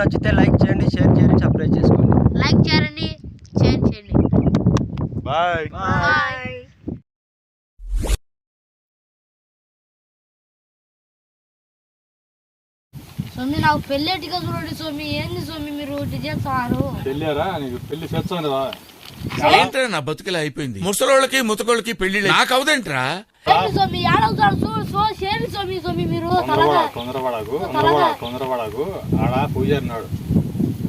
నచ్చితే లైక్ చేయండి షేర్ చేయండి సబ్స్క్రైబ్ చేసుకోండి. లైక్ చేయండి షేర్ చేయండి. బాయ్ బాయ్ స్వామి నాకు పెళ్ళేటిగా చూడండి స్వామి? ఏంది స్వామి మీరు ఇటు చేస్తారు పెళ్ళారా? నీకు పెళ్ళి చేస్తాను రా ఏంట్రా నా బతుకులా అయిపోయింది? ముసలోళ్ళకి ముతకోళ్ళకి పెళ్ళి నాకు అవదేంట్రా? స్వామి ఏడవుతాడు చూ సో చేయండి స్వామి స్వామి మీరు తొందరపడాకు తొందరపడ తొందరపడాకు ఆడ పూజారి నాడు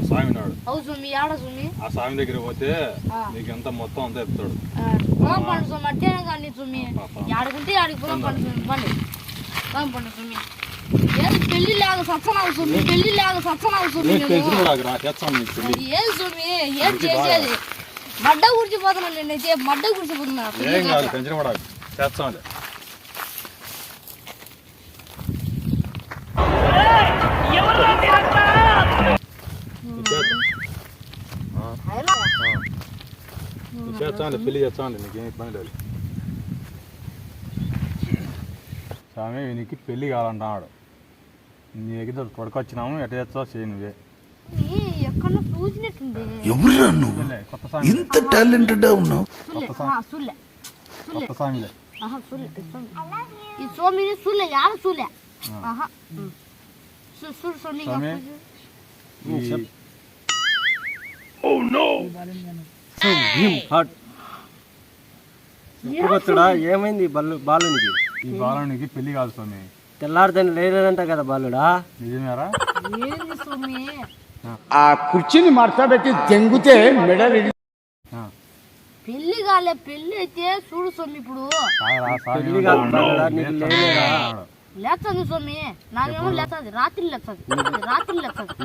స్వామి నాడు అవు స్వామి ఏడ స్వామి ఆ స్వామి దగ్గర పోతే. నీకు ఎంత మొత్తం అంతా చెప్తాడు పండు స్వామి అట్టేనే కానీ స్వామి ఆడుకుంటే ఆడికి పొలం పండు స్వామి పండి పొలం పండు స్వామి ఏది పెళ్ళి లాగా సత్సనావు స్వామి పెళ్ళి లాగా సత్సనావు స్వామి ఏం స్వామి ఏం చేసేది మడ్డ గుడిచిపోతున్నాను నేనైతే మడ్డ గుడిచిపోతున్నా ఏం చేస్తాంలే చేస్తానులే పెళ్ళి చేస్తానులే నీకేం ఇబ్బంది లేదు స్వామి నీకు పెళ్ళి కావాలంటున్నాడు. నీ దగ్గర తొడకొచ్చినాము ఎట్ట చేస్తావు చేయి నువ్వే. ఇంత టాలెంటెడ్ ఉన్నావు. కొత్త ఆహా ఆహా చూడు హాట్ ఏమైంది? బల్లు బాలునికి ఈ బాలానికి పెళ్ళి కాదు స్వామి. తెల్లారిదని లేదంట కదా బాలుడా? నిజమేరా? ఆ. కుర్చీని మడతబెట్టి తెంగితే మెడ పెళ్ళి కాలే పెళ్ళి అయితే చూడు స్వామి ఇప్పుడు. కాదురా, స్వామి పెళ్ళి నాకేమో లేస్తుంది రాత్రి లేస్తుంది రాత్రి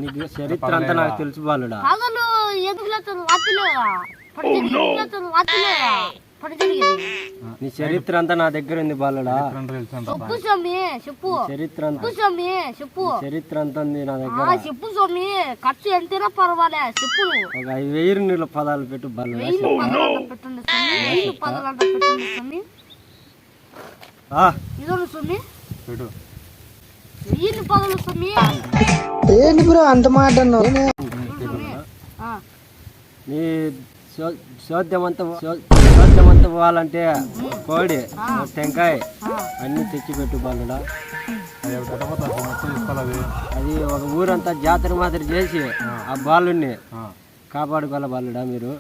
నీకు చరిత్ర అంతా నాకు తెలుసు బాలుడా. పగలు ఎందుకు లేస్తుంది రాత్రిలో? పడి జరిగింది ఎందుకు లేస్తుంది రాత్రిలో? జరిగింది నీ చరిత్ర అంతా నా దగ్గర ఉంది బాలుడా. చెప్పు స్వామి చెప్పు. చరిత్ర అంతా. చెప్పు స్వామి చెప్పు. చరిత్ర అంతా ఉంది నా ఆ దగ్గర చెప్పు స్వామి ఖర్చు ఎంతైనా పర్వాలే చెప్పు. నువ్వు ఒక ఐదు వెయ్యి నీళ్ళ పదాలు పెట్టు బాలుడా. వెయ్యి పదలంట పెట్టండి స్వామి వెయ్యి పదలంట పెట్టండి స్వామి. ఆ, ఇదో స్వామి. పెట్టు. వెయ్యి పదలు స్వామి. స్వామి. ఆ, నీ చోద్యం అంతా అంతా పోవాలంటే కోడి టెంకాయ అన్ని తెచ్చి పెట్టు బాలుడా అది ఒక ఊరంతా జాతర మాదిరి చేసి ఆ బాలుని కాపాడుకోవాలి బాలుడా మీరు?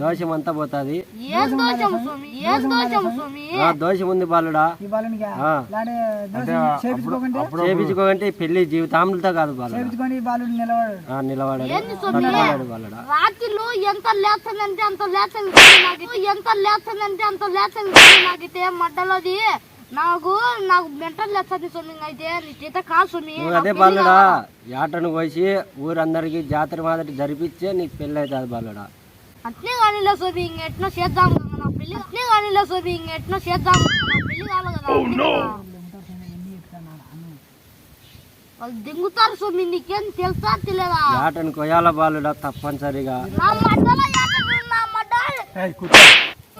దోషం అంతా పోతుంది. ఏం దోషం స్వామి? ఏం దోషం స్వామి? ఆ దోషం ఉంది బాలుడా చేపించుకోకంటే? పెళ్ళి జీవితాంతో కాదు నిలబడాలి బాలుడా రాత్రిలో ఎంత లేస్తుందంటే అంత నాకు ఎంత లేస్తుందంటే అంత స్వామి నాకైతే మడ్డలోది. నాకు నాకు మెంటల్ లేస్తుంది స్వామి అయితే నీ చేత కాదు స్వామి. నువ్వు అదే బాలుడా. యాటను కోసి ఊరందరికి జాతర మాదిరి జరిపించే నీకు పెళ్ళి అవుతుంది బాలుడా. అట్లే కానీలే స్వామి ఇంక ఎట్నో చేద్దాం కదా నా పెళ్ళి అట్లే కానీలే స్వామి ఇంక ఎట్నో చేద్దాం కదా నా పెళ్ళి కావాలి కదా కదా. వాళ్ళు దింగుతారు స్వామి నీకేం తెలుసా తెలియదా యాటను కొయ్యాల బాలుడా తప్పనిసరిగా. నా మడ్డల యాతను నా మడ్డల్ ఏయ్, కూర్చో.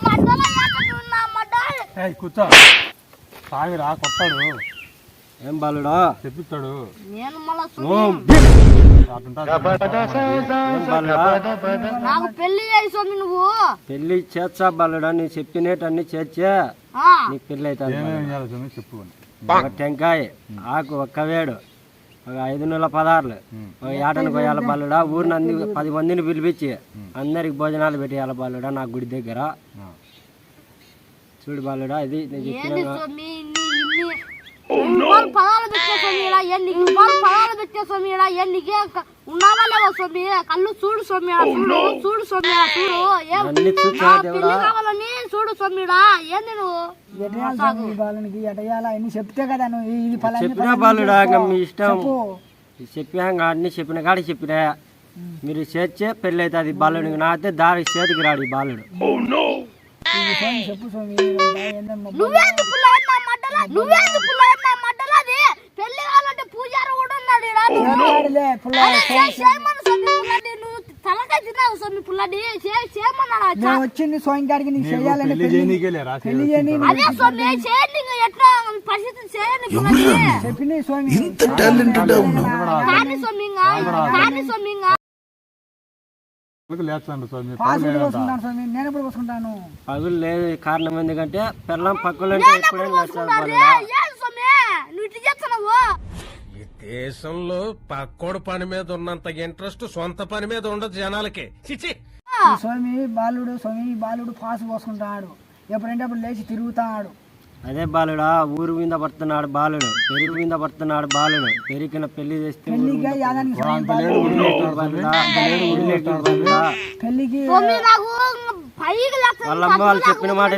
మడ్డల యాతను నా మడ్డల్ ఏయ్, కూర్చో. స్వామి రా కొట్టాడు. ఏం బాలుడా? నేను నాకు పెళ్ళి నువ్వు. పెళ్ళి చేర్చా బాలుడా నీ చెప్పినట్టన్ని చేర్చే. ఆ, నీకు పెళ్ళి చెప్పు. అని. ఒక టెంకాయ ఆకు ఒక్క వేడు ఒక ఐదు నెలల పదార్లు ఒక ఏటను కొయ్యాల బాలుడా. ఊరిని అన్ని పది మందిని పిలిపించి అందరికి భోజనాలు పెట్టేయాల బాలుడా నా గుడి దగ్గర. చూడు బాలుడా ఇది నేను ఏంది చెప్పిన పదాలు ఎన్ని ఉన్నావా లేవా స్వామి? కళ్ళు చూడు చూడు చూడు ఈడ చూడు. ఏం కావాలని చూడు ఈడ ఏంది నువ్వు? బాలునికి ఎటయాలా అన్ని చెప్తే కదా నువ్వు ఇది చెప్పినా బాలుడా మీ ఇష్టం. చెప్పినా అన్ని చెప్పిన కాడ చెప్పినా. మీరు చేర్చే పెళ్ళి అవుతుంది బాలుడికి నాతే దారి చేతికి రాడు ఈ బాలుడు. విషయం చెప్పు స్వామి ఇదంతా ఏందమ్మా? నువ్వేంది పుల్లయ్య నా మడ్డల నువ్వేంది పుల్లయ్య నా మడ్డల అది? పెళ్ళి కావాలంటే పూజారి కూడా ఉన్నాడు ఈడ. ఆడలే చేయి- చేయమను స్వామి. పుల్లయ్య నువ్వు తలకాయ తిన్నావు స్వామి పుల్లడి చే- చేయమన్నాడా చా- నేను వచ్చింది స్వామి గారికి నీకు నీకు చేయాలని పెళ్ళి చేయని అదే స్వామి చేయండి ఇంకా ఎట్లా పరిస్థితి చేయండి పుల్లడి చెప్పింది స్వామి. స్వామి కాని స్వామి ఇంకా స్వామి స్వామి నేను ఎప్పుడు పోసుకుంటాను. పగులు లేదు కారణం ఎందుకంటే పిల్లం పక్కలంటే ఎప్పుడైనా ఈ దేశంలో పక్కోడు పని మీద ఉన్నంత ఇంట్రెస్ట్ సొంత పని మీద ఉండదు జనాలకి. చిచి స్వామి బాలుడు స్వామి బాలుడు పాసు పోసుకుంటాడు. ఎప్పుడంటే అప్పుడు లేచి తిరుగుతాడు. అదే బాలుడా ఊరు మీద పడుతున్నాడు బాలుడు పెరుగు మీద పడుతున్నాడు బాలుడు. పెరిగిన పెళ్ళి చేస్తే లేక వాళ్ళ చెప్పిన మాట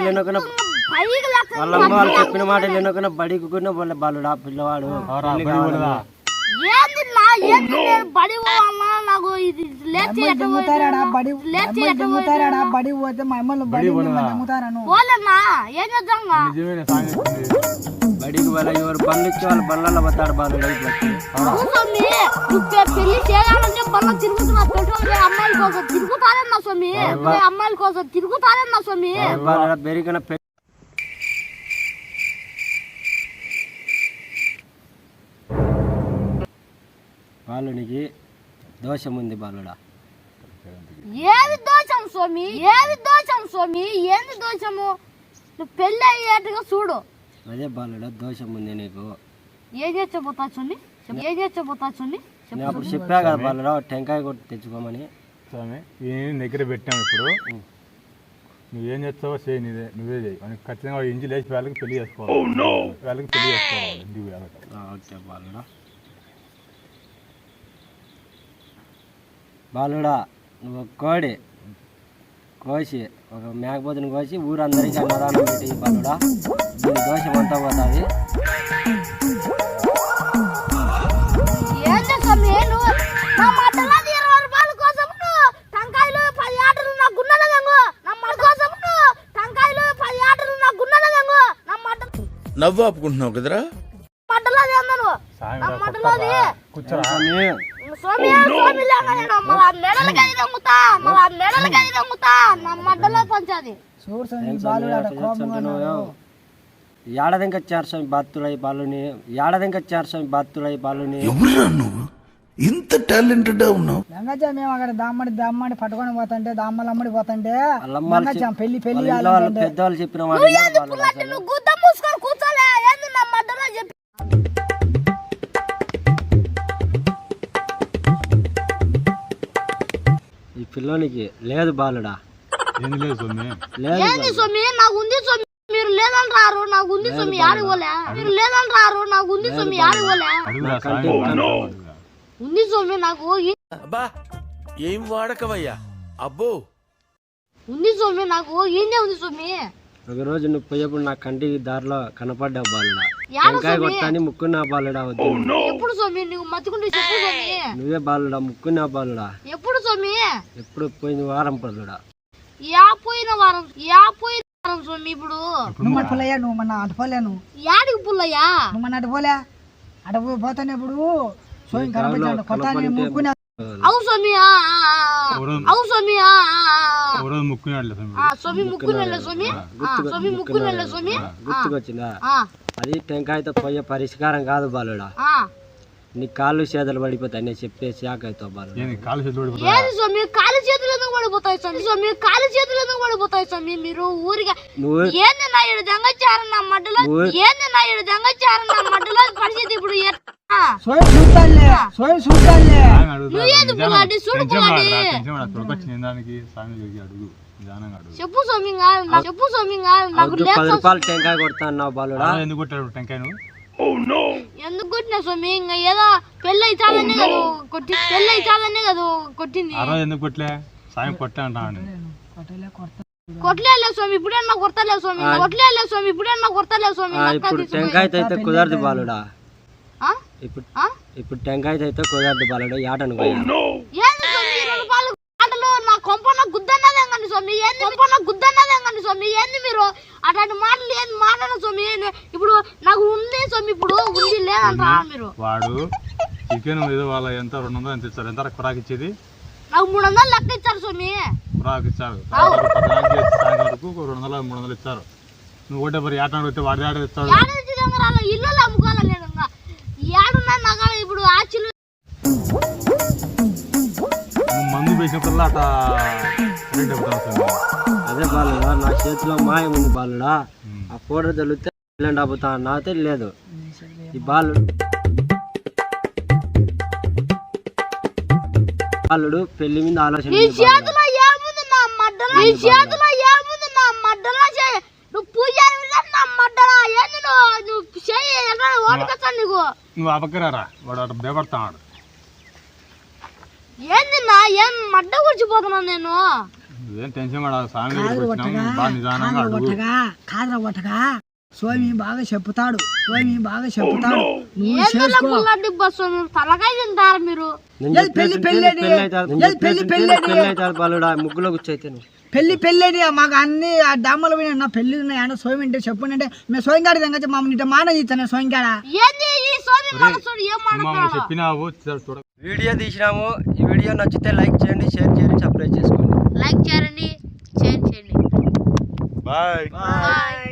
పైకి లేక వాళ్ళ అమ్మ వాళ్ళు చెప్పిన మాట వినకుండా బడికి కూడా వాళ్ళ బాలుడా పిల్లవాడు. ఏంది నా ఏంది నేను బడి పోవాలన్నా నాకు ఇది లేచి ఎట్ట దొంగతారాడా బడి లేచి ఎట్ట దొంగతారాడా బడి పోతే మా అమ్మలు బడి దొంగతారాను పోలేనా? ఏం చేద్దాం నిజమే సాంగ్ చెప్పింది. బడికి వాళ్ళ ఎవరు పనులు ఇచ్చి వాళ్ళ బండ్లలో పోతాడు బాలుడు ఇట్లకి. స్వామి నువ్వు పె- పెళ్ళి చేయాలంటే బల్ల తిరుగుతున్నా పెట్రోల్ అమ్మాయిల కోసం. తిరుగుతానన్నా స్వామి? అమ్మాయిల కోసం. తిరుగుతానన్నా స్వామి? బాలుడా పెరిగిన బాలునికి దోషం ఉంది బాలుడా. ఏది దోషం స్వామి? ఏది దోషం స్వామి? ఏంది దోషము? నువ్వు పెళ్ళి అయ్యేట్టుగా చూడు. అదే బాలుడా దోషం ఉంది నీకు. ఏం చేర్చబోతా చెప్పు. ఏం చేర్చబోతా. నేను అప్పుడు చెప్పా కదా బాలుడా టెంకాయ కొట్టి తెచ్చుకోమని. స్వామి ఈయన దగ్గర పెట్టాము ఇప్పుడు. నువ్వేం చేస్తావో చేయి నీదే నువ్వే చేయి. మనకి ఖచ్చితంగా ఇంటి లేచి వాళ్ళకి పెళ్ళి చేసుకోవాలి. వాళ్ళకి పెళ్ళి చేసుకోవాలి. ఇంటికి వాళ్ళకి ఆ, ఓకే బాలుడా. బాలుడా నువ్వు ఒక కోడి కోసి ఒక మేకపోతుని కోసి ఊరందరికీ అన్నదానం పెట్టి బాలుడా. దీని దోషం అంతా పోతుంది. నువ్వు? నువ్వు? నువ్వు? నవ్వు ఆపుకుంటున్నావు కదరా? మటలాది అందను సామి నా మటలాది కూర్చోరా స్వామి స్వామి స్వామి లేక నేను మళ్ళా మెడలకి అది రంగుతా మళ్ళా మెడలకి అది రంగుతా నా మడ్డలో పంచాది. చూడు స్వామి ఈ బాలుడు ఆడ కోపంగా ఉన్నాడు ఏడాదింక వచ్చారు స్వామి బాత్తుడై బాలుని ఏడాదింక వచ్చారు స్వామి బాత్తుడై బాలుని. ఎవరురా నువ్వు? ఇంత టాలెంటెడ్ ఉన్నావు? లంగజా మేము అక్కడ దామ్మడి దామ్మడి పట్టుకొని పోతుంటే దామ్మలు అమ్మడి పోతుంటే వాళ్ళు లంగజా పెళ్ళి పెళ్ళి వాళ్ళ వాళ్ళు పెద్దవాళ్ళు చెప్పిన మాట పిల్లోనికి లేదు బాలుడా. ఏం లేదు స్వామి. లేదు ఏంది స్వామి? నాకు ఉంది స్వామి. మీరు లేదని రారు నాకు ఉంది స్వామి పోలే? మీరు లేదని రారు నాకు ఉంది స్వామి పోలే. ఉంది స్వామి నాకు. అబ్బా ఏం వాడకవయ్యా అబ్బో. ఉంది స్వామి నాకు. ఏందే ఉంది స్వామి? ఒక రోజు నువ్వు పోయేప్పుడు నా కంటికి దారిలో కనపడ్డావు బాలుడా. స్వామి? కొట్టని ముక్కున్నా బాలుడా వద్దు. ఎప్పుడు స్వామి? నువ్వు మత్తుకుంటే చెప్పు స్వామి. నువ్వే బాలుడా ముక్కున్నా బాలుడా ఎప్పుడు స్వామి? ఎప్పుడు పోయింది వారం బాలుడా యా పోయిన వారం యా పోయిన వారం స్వామి ఇప్పుడు. నువ్వు మన పుల్లయ్యా నువ్వు మన అటుపోలే నువ్వు. యాడికి పుల్లయ్యా? నువ్వు మన అటుపోలే. అటు పోతానే ఇప్పుడు. స్వామి కనిపించాడు కొత్త ముక్కునే. అవు స్వామి. అవు స్వామి ముక్కున్నాడు స్వామి. ఆ, స్వామి స్వామి. ఆ, స్వామి గుర్తుకొచ్చిందా? ఆ, అది టెంకాయతో పోయే పరిష్కారం కాదు బాలుడా. ఆ. నీ కాళ్ళు చేతులు పడిపోతాయి నేను చెప్పేసి శాఖ అవుతావు బాలుడా. కాలు చేతులు పడిపోతాయి స్వామి. స్వామి కాలి చేతులు ఎందుకు పడిపోతాయి స్వామి? మీరు ఊరిగా ఏంది నా ఏడు దెంగచ్చారు నా మడ్డలో ఏంది నా ఏడు దెంగచ్చారు నా మడ్డలో? పరిస్థితి ఇప్పుడు. నువ్వేంది? చూడు చెప్పు స్వామి చెప్పు స్వామి ఇంకా, నాకు వద్దు, లేదు పది రూపాయలు టెంకాయ కొడతా అన్నావు బాలుడా. ఆ, ఎందుకు కొట్టాడు టెంకాయ నువ్వు? ఎందుకు కొట్టినా స్వామి? ఇంకా ఏదో పెళ్ళి అయితాదనే కదా కొట్టి పెళ్ళి అయితాదనే కదా కొట్టింది. ఎందుకు కొట్టలే సాయం కొట్టా అంటాను కొట్లేలే స్వామి ఇప్పుడన్నా కొడతలే స్వామి కొట్లేలే స్వామి ఇప్పుడన్నా కొడతలే స్వామి ఇప్పుడు. టెంకాయతో అయితే కుదరదు బాలుడా. ఆ? ఇప్పుడు ఆ? ఇప్పుడు టెంకాయతో అయితే కుదరదు బాలుడా యాటను ఆటలు నా కొంపన గుద్దన్నదే కండి స్వామి ఏంది కొంపన గుద్దన్నదే కండి స్వామి ఏంది మీరు? అట్లాంటి మాటలు ఏంది మాట్లాడ స్వామి ఇప్పుడు నాకు ఉంది స్వామి ఇప్పుడు ఉంది లేదంటారా మీరు? వాడు చికెన్ ఏదో వాళ్ళ ఎంత రెండు వందలు ఎంత ఇస్తారు ఎంత కురాకి ఇచ్చేది నాకు మూడు వందలు లెక్క ఇచ్చారు స్వామి. ఇచ్చారు. వరకు రెండు వందలు మూడు వందలు ఇచ్చారు. నువ్వు ఒకటే మరి ఏటాడు వస్తే వాడి ఆడ ఇస్తాడు. ఇల్లు అమ్ముకోవాలి నేను ఏడున్నా నగలు ఇప్పుడు ఆచిలు మందు వేసినప్పుడల్లా రేట్ అదే బాలుడా నా చేతిలో మాయం ఉంది బాలుడా. ఆ తగిలితే ఇలాంటి అబ్బుతా నాతో లేదు ఈ బాలుడు బాలుడు పెళ్ళి మీద ఆలోచన నీ. చేతిలో ఏముంది నా మడ్డల? నీ చేతిలో ఏముంది నా మడ్డల? చేయి నువ్వు పూజారి నా మడ్డల? ఏంది నువ్వు? నువ్వు చేయి ఎక్కడ ఓటుకొచ్చా నీకు? నువ్వు అపకరారా వాడు భయపడతాడు ఏంది నా ఏం మడ్డ కూర్చిపోతున్నా నేను? నువ్వేం టెన్షన్ పడాలి బాగా నిదానంగా కాదర స్వామి బాగా చెప్పుతాడు. స్వామి బాగా తింటారు మీరు. పెళ్ళి చెప్పేది పెళ్ళి ముగ్గులో కూర్చోయితే పెళ్ళి పెళ్ళని మాకు అన్ని ఆ డామ్మలు పోయినా నా పెళ్ళి ఉన్నాయి. అంటే స్వామి అంటే చెప్పండి అంటే మేము దగ్గర ఈ సోది మనసుడు? ఏం మమ్మల్ని మాట్లాడుతున్నాడు చెప్పినావు చూడ- చూడ. వీడియో తీసినాము. ఈ వీడియో నచ్చితే లైక్ చేయండి షేర్ చేయండి సబ్స్క్రైబ్ చేసుకోండి. లైక్ చేయండి షేర్ చేయండి. బాయ్. బాయ్.